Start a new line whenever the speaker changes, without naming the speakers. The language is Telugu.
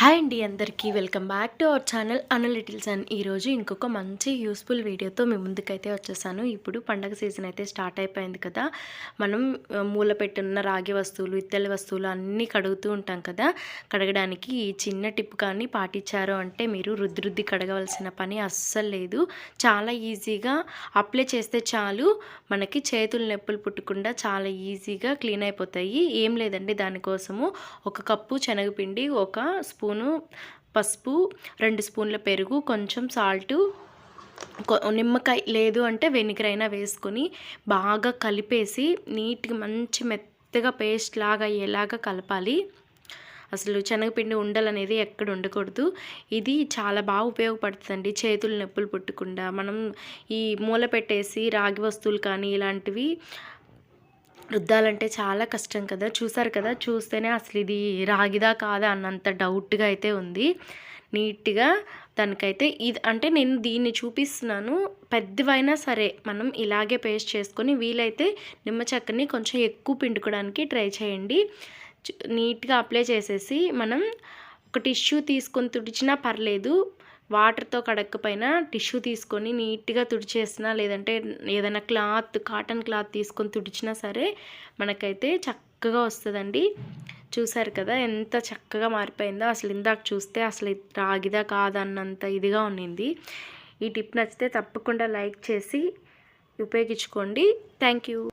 హాయ్ అండి అందరికీ. Welcome back to our channel అనలిటిల్స్ and ఈరోజు ఇంకొక మంచి యూస్ఫుల్ వీడియోతో మీ ముందుకైతే వచ్చేసాను. ఇప్పుడు పండగ సీజన్ అయితే స్టార్ట్ అయిపోయింది కదా. మనం మూల పెట్టున్న రాగి వస్తువులు ఇత్తడి వస్తువులు అన్నీ కడుగుతూ ఉంటాం కదా. కడగడానికి ఈ చిన్న టిప్ కానీ పాటించారు అంటే మీరు రుద్ది రుద్ది కడగవలసిన పని అస్సలు లేదు. చాలా ఈజీగా అప్లై చేస్తే చాలు. మనకి చేతులు నొప్పులు పుట్టకుండా చాలా ఈజీగా క్లీన్ అయిపోతాయి. ఏం లేదండి దానికోసము ఒక కప్పు శనగపిండి ఒక స్పూ స్పూను పసుపు రెండు స్పూన్ల పెరుగు కొంచెం సాల్టు నిమ్మకాయ లేదు అంటే వెనిగర్ అయినా వేసుకొని బాగా కలిపేసి నీట్గా మంచి మెత్తగా పేస్ట్ లాగా అయ్యేలాగా కలపాలి. అసలు శనగపిండి ఉండలు అనేది ఎక్కడ ఉండకూడదు. ఇది చాలా బాగా ఉపయోగపడుతుందండి చేతులు నొప్పులు పుట్టకుండా. మనం ఈ మూల పెట్టేసి రాగి వస్తువులు కానీ ఇలాంటివి రుద్దాలంటే చాలా కష్టం కదా. చూసారు కదా చూస్తేనే అసలు ఇది రాగిదా కాదా అన్నంత డౌట్గా అయితే ఉంది. నీట్గా దానికైతే ఇది అంటే నేను దీన్ని చూపిస్తున్నాను. పెద్దవైనా సరే మనం ఇలాగే పేస్ట్ చేసుకొని వీలైతే నిమ్మ చెక్కని కొంచెం ఎక్కువ పిండుకోవడానికి ట్రై చేయండి. నీట్గా అప్లై చేసేసి మనం ఒక టిష్యూ తీసుకొని తుడిచినా పర్లేదు. వాటర్తో కడక్కపోయినా టిష్యూ తీసుకొని నీట్గా తుడిచేసినా లేదంటే ఏదైనా క్లాత్ కాటన్ క్లాత్ తీసుకొని తుడిచినా సరే మనకైతే చక్కగా వస్తుందండి. చూసారు కదా ఎంత చక్కగా మారిపోయిందో. అసలు ఇందాక చూస్తే అసలు రాగిదా కాదన్నంత ఇదిగా ఉన్నింది. ఈ టిప్ నచ్చితే తప్పకుండా లైక్ చేసి ఉపయోగించుకోండి. Thank you.